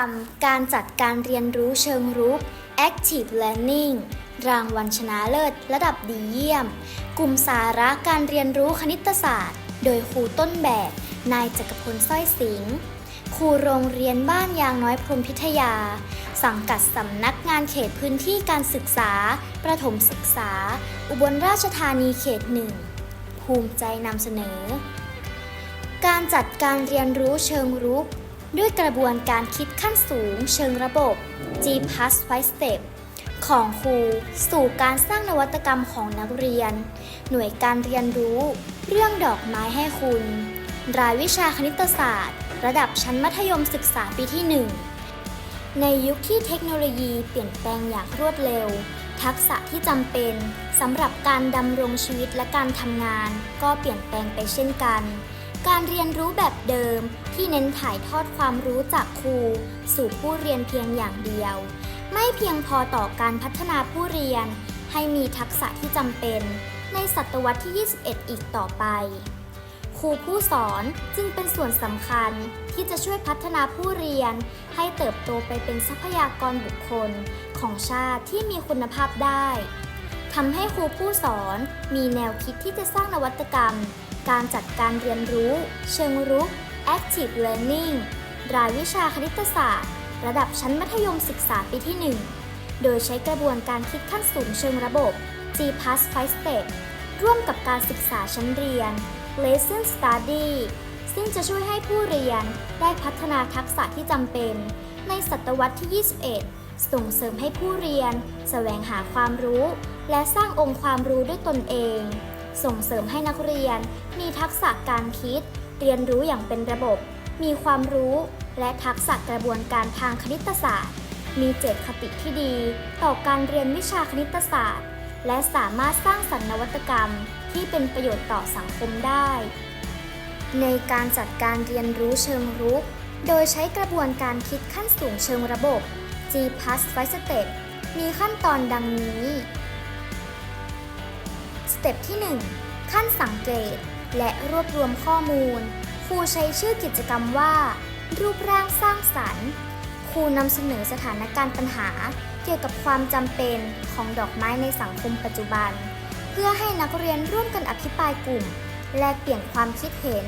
รม การจัดการเรียนรู้เชิงรุก Active Learning รางวัลชนะเลิศ ระดับดีเยี่ยม กลุ่มสาระการเรียนรู้คณิตศาสตร์ โดยครูต้นแบบ นายจักรพลสร้อยสิงห์ครูโรงเรียนบ้านยางน้อยพรมพิทยา สังกัดสำนักงานเขตพื้นที่การศึกษา ประถมศึกษา อุบลราชธานีเขตหนึ่งภูมิใจนำเสนอ การจัดการเรียนรู้เชิงรุก ด้วยกระบวนการคิดขั้นสูงเชิงระบบ G plus 5 step ของครูสู่การสร้างนวัตกรรมของนักเรียน หน่วยการเรียนรู้ เรื่องดอกไม้ให้คุณ รายวิชาคณิตศาสตร์ ระดับชั้นมัธยมศึกษาปีที่ 1 ในยุคที่เทคโนโลยีเปลี่ยนแปลงอย่างรวดเร็ว ทักษะที่จำเป็นสำหรับการดำรงชีวิตและการทำงาน ก็เปลี่ยนแปลงไปเช่นกัน การเรียนรู้แบบเดิมที่เน้นถ่ายทอดความรู้จากครู สู่ผู้เรียนเพียงอย่างเดียว ไม่เพียงพอต่อการพัฒนาผู้เรียน ให้มีทักษะที่จำเป็น ในศตวรรษที่ 21 อีกต่อไป ครูผู้สอนจึงเป็นส่วนสำคัญที่จะช่วยพัฒนาผู้เรียน ให้เติบโตไปเป็นทรัพยากรบุคคลของชาติที่มีคุณภาพได้ทำให้ครูผู้สอนมีแนวคิดที่จะสร้างนวัตกรรม การจัดการเรียนรู้ เชิงรุก Active Learning รายวิชาคณิตศาสตร์ ระดับชั้นมัธยมศึกษาปีที่ 1 โดยใช้กระบวนการคิดขั้นสูงเชิงระบบ G plus 5 step ร่วมกับการศึกษาชั้นเรียน Lesson Study ซึ่งจะช่วยให้ผู้เรียนได้พัฒนาทักษะที่จำเป็น ในศตวรรษที่ 21 ส่งเสริมให้ผู้เรียน แสวงหาความรู้ และสร้างองค์ความรู้ด้วยตนเอง ส่งเสริมให้นักเรียน มีทักษะการคิด เรียนรู้อย่างเป็นระบบ มีความรู้ และทักษะกระบวนการทางคณิตศาสตร์ มีเจตคติที่ดี ต่อการเรียนวิชาคณิตศาสตร์ และสามารถสร้างสรรค์นวัตกรรม ที่เป็นประโยชน์ต่อสังคมได้ ในการจัดการเรียนรู้เชิงรุก โดยใช้กระบวนการคิดขั้นสูงเชิงระบบ G plus 5 step มีขั้นตอนดังนี้ ต็ปที่ 1 ขั้นสังเกต และรวบรวมข้อมูล ครูใช้ชื่อกิจกรรมว่า รูปร่างสร้างสรรค์ ครูนำเสนอสถานการณ์ปัญหา เกี่ยวกับความจำเป็นของดอกไม้ในสังคมปัจจุบัน เพื่อให้นักเรียนร่วมกันอภิปรายกลุ่ม แลกเปลี่ยนความคิดเห็น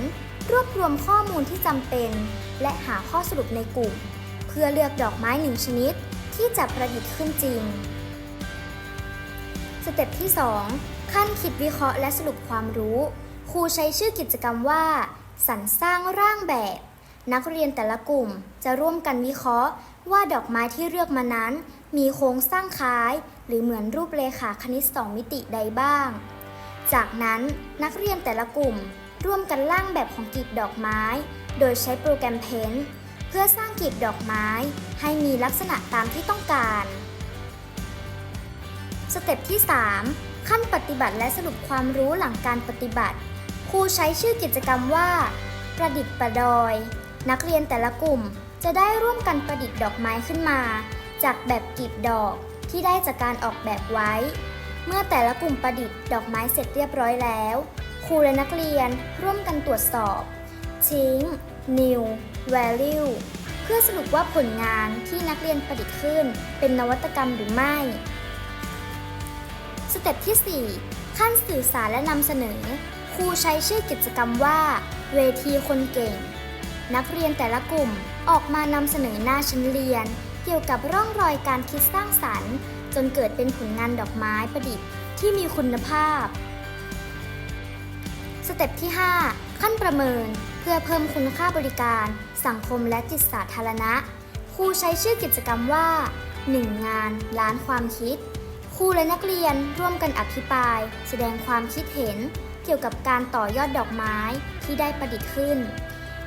รวบรวมข้อมูลที่จำเป็น และหาข้อสรุปในกลุ่ม เพื่อเลือกดอกไม้หนึ่งชนิด ที่จะประดิษฐ์ขึ้นจริง สเต็ปที่ 2 ขั้นคิดวิเคราะห์และสรุปความรู้ ครูใช้ชื่อกิจกรรมว่า สรรสร้างร่างแบบ นักเรียนแต่ละกลุ่มจะร่วมกันวิเคราะห์ ว่าดอกไม้ที่เลือกมานั้น มีโครงสร้างคล้าย หรือเหมือนรูปเลขาคณิต2มิติใดบ้าง จากนั้นนักเรียนแต่ละกลุ่ม ร่วมกันร่างแบบของกลีบดอกไม้ โดยใช้โปรแกรมเพนท์เพื่อสร้างกลีบดอกไม้ ให้มีลักษณะตามที่ต้องการ สเต็ปที่ 3 ขั้นปฏิบัติและสรุปความรู้หลังการปฏิบัติ ครูใช้ชื่อกิจกรรมว่า ประดิษฐ์ประดอย นักเรียนแต่ละกลุ่มจะได้ร่วมกันประดิษฐ์ดอกไม้ขึ้นมา จากแบบกลีบดอกที่ได้จากการออกแบบไว้ เมื่อแต่ละกลุ่มประดิษฐ์ดอกไม้เสร็จเรียบร้อยแล้ว ครูและนักเรียนร่วมกันตรวจสอบ ทิ้ง new value เพื่อสรุปว่าผลงานที่นักเรียนประดิษฐ์ขึ้น เป็นนวัตกรรมหรือไม่ สเต็ปที่ 4 ขั้นสื่อสารและนำเสนอ ครูใช้ชื่อกิจกรรมว่า เวทีคนเก่ง นักเรียนแต่ละกลุ่มออกมานำเสนอหน้าชั้นเรียน เกี่ยวกับร่องรอยการคิดสร้างสรรค์ จนเกิดเป็นผลงานดอกไม้ประดิษฐ์ที่มีคุณภาพ สเต็ปที่ 5 ขั้นประเมิน เพื่อเพิ่มคุณค่าบริการ สังคมและจิตสาธารณะ ครูใช้ชื่อกิจกรรมว่า 1 งานล้านความคิด ครูและนักเรียนร่วมกันอภิปราย แสดงความคิดเห็นเกี่ยวกับการต่อยอดดอกไม้ที่ได้ประดิษฐ์ขึ้น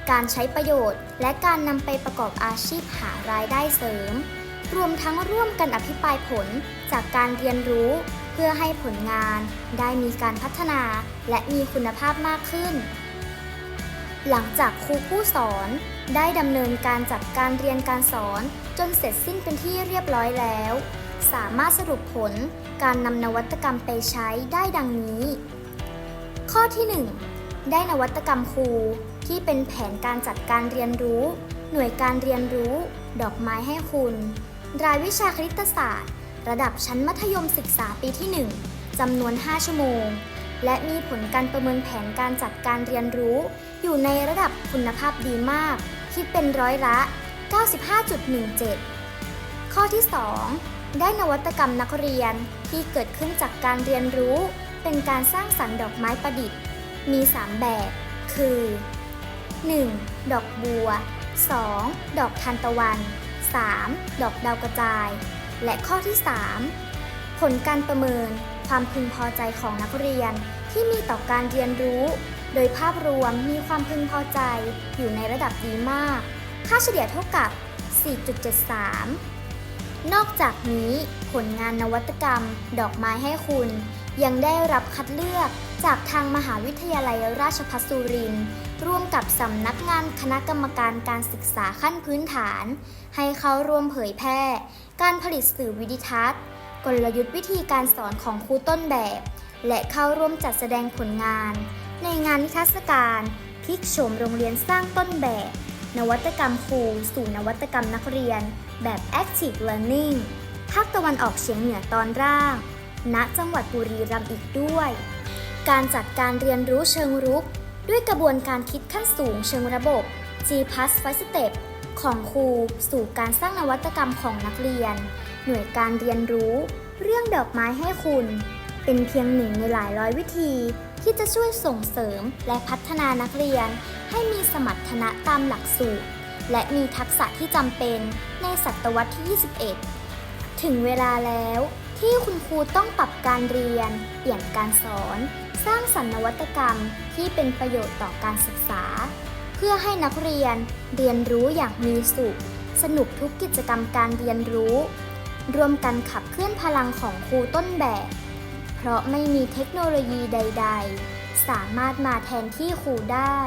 การใช้ประโยชน์ และการนำไปประกอบอาชีพหารายได้เสริม รวมทั้งร่วมกันอภิปรายผลจากการเรียนรู้ เพื่อให้ผลงานได้มีการพัฒนาและมีคุณภาพมากขึ้น หลังจากครูผู้สอนได้ดำเนินการจัดการเรียนการสอนจนเสร็จสิ้นเป็นที่เรียบร้อยแล้ว สามารถสรุปผลการนำนวัตกรรมไปใช้ได้ดังนี้ ข้อที่ 1 ได้นวัตกรรมครูที่เป็นแผนการจัดการเรียนรู้ หน่วยการเรียนรู้ ดอกไม้ให้คุณ รายวิชาคณิตศาสตร์ ระดับชั้นมัธยมศึกษาปีที่ 1จำนวน 5 ชั่วโมง และมีผลการประเมินแผนการจัดการเรียนรู้ อยู่ในระดับคุณภาพดีมาก คิดเป็นร้อยละ 95.17 ข้อที่ 2 ได้นวัตกรรมนักเรียนที่เกิดขึ้นจากการเรียนรู้ เป็นการสร้างสรรค์ดอกไม้ประดิษฐ์ มี 3 แบบ คือ 1. ดอกบัว 2. ดอกทานตะวัน 3. ดอกดาวกระจาย และข้อที่ 3 ผลการประเมินความพึงพอใจของนักเรียนที่มีต่อการเรียนรู้ โดยภาพรวมมีความพึงพอใจอยู่ในระดับดีมาก ค่าเฉลี่ยเท่ากับ 4.73 นอกจากนี้ผลงานนวัตกรรม ดอกไม้ให้คุณ ยังได้รับคัดเลือกจากทางมหาวิทยาลัยราชภัฏสุรินทร์ร่วมกับสำนักงานคณะกรรมการการศึกษาขั้นพื้นฐาน ให้เข้าร่วมเผยแพร่ การผลิตสื่อวิดิทัศน์ กลยุทธ์วิธีการสอนของครูต้นแบบ และเข้าร่วมจัดแสดงผลงาน ในงานนิทรรศการพลิกโฉมโรงเรียนสร้างต้นแบบ นวัตกรรมครูสู่นวัตกรรมนักเรียน แบบ Active Learning ภาคตะวันออกเฉียงเหนือตอนล่าง ณ จังหวัดบุรีรัมย์อีกด้วย การจัดการเรียนรู้เชิงรุก ด้วยกระบวนการคิดขั้นสูงเชิงระบบ G plus 5 step ของครูสู่การสร้างนวัตกรรมของนักเรียน หน่วยการเรียนรู้ เรื่องดอกไม้ให้คุณ เป็นเพียงหนึ่งในหลายร้อยวิธี ที่จะช่วยส่งเสริมและพัฒนานักเรียน ให้มีสมรรถนะตามหลักสูตร และมีทักษะที่จำเป็นในศตวรรษที่ 21 ถึงเวลาแล้วที่คุณครูต้องปรับการเรียน เปลี่ยนการสอน สร้างสรรค์นวัตกรรมที่เป็นประโยชน์ต่อการศึกษา เพื่อให้นักเรียนเรียนรู้อย่างมีสุข สนุกทุกกิจกรรมการเรียนรู้ รวมกันขับเคลื่อนพลังของครูต้นแบบ เพราะไม่มีเทคโนโลยีใด ๆ สามารถมาแทนที่ครูได้